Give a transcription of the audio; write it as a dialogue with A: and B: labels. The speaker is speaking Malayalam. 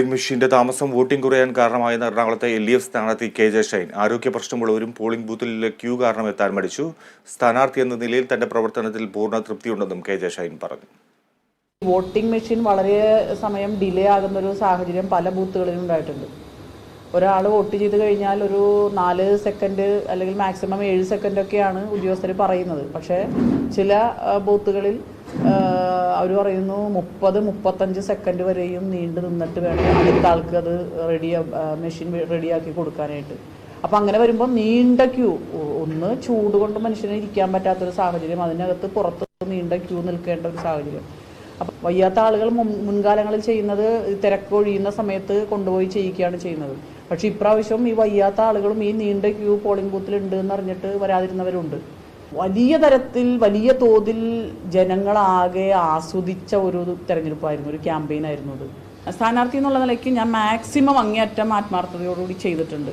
A: പോളിംഗ് മെഷീന്റെ താമസം വോട്ടിംഗ് കുറയാൻ കാരണമായെന്ന് എറണാകുളത്തെ എൽ ഡി എഫ് സ്ഥാനാർത്ഥി കെ ജെ ഷൈൻ. ആരോഗ്യ പ്രശ്നമുള്ളവരും പോളിംഗ് ബൂത്തിലെ ക്യൂ കാരണം എത്താൻ മടിച്ചു. സ്ഥാനാർത്ഥി എന്ന നിലയിൽ തന്റെ പ്രവർത്തനത്തിൽ പൂർണ തൃപ്തിയുണ്ടെന്നും കെ ജെ ഷൈൻ പറഞ്ഞു.
B: വോട്ടിംഗ് മെഷീൻ വളരെ സമയം ഡിലേ ആകുന്ന ഒരു സാഹചര്യം പല ബൂത്തുകളിലും ഉണ്ടായിട്ടുണ്ട്. ഒരാൾ വോട്ട് ചെയ്ത് കഴിഞ്ഞാൽ ഒരു നാല് സെക്കൻഡ് അല്ലെങ്കിൽ മാക്സിമം ഏഴ് സെക്കൻഡൊക്കെയാണ് ഉദ്യോഗസ്ഥർ പറയുന്നത്. പക്ഷേ ചില ബൂത്തുകളിൽ അവർ പറയുന്നു മുപ്പത് മുപ്പത്തഞ്ച് സെക്കൻഡ് വരെയും നീണ്ടു നിന്നിട്ട് വേണം അടുത്ത ആൾക്ക് അത് റെഡി മെഷീൻ റെഡിയാക്കി കൊടുക്കാനായിട്ട്. അപ്പം അങ്ങനെ വരുമ്പോൾ നീണ്ട ക്യൂ ഒന്ന് ചൂട് കൊണ്ട് മനുഷ്യന് ഇരിക്കാൻ പറ്റാത്തൊരു സാഹചര്യം. അതിനകത്ത് പുറത്ത് നീണ്ട ക്യൂ നിൽക്കേണ്ട ഒരു സാഹചര്യം. അപ്പം വയ്യാത്ത ആളുകൾ മുൻകാലങ്ങളിൽ ചെയ്യുന്നത് തിരക്ക് ഒഴിയുന്ന സമയത്ത് കൊണ്ടുപോയി ചെയ്യിക്കുകയാണ് ചെയ്യുന്നത്. പക്ഷേ ഇപ്രാവശ്യം ഈ വയ്യാത്ത ആളുകളും ഈ നീണ്ട ക്യൂ പോളിംഗ് ബൂത്തിൽ ഉണ്ട് എന്ന് അറിഞ്ഞിട്ട് വരാതിരുന്നവരുണ്ട്. വലിയ തരത്തിൽ വലിയ തോതിൽ ജനങ്ങളാകെ ആസ്വദിച്ച ഒരു തെരഞ്ഞെടുപ്പായിരുന്നു ഒരു ക്യാമ്പയിൻ ആയിരുന്നു അത്. സ്ഥാനാർത്ഥി എന്നുള്ള നിലയ്ക്ക് ഞാൻ മാക്സിമം അങ്ങേയറ്റം ആത്മാർത്ഥതയോടുകൂടി ചെയ്തിട്ടുണ്ട്.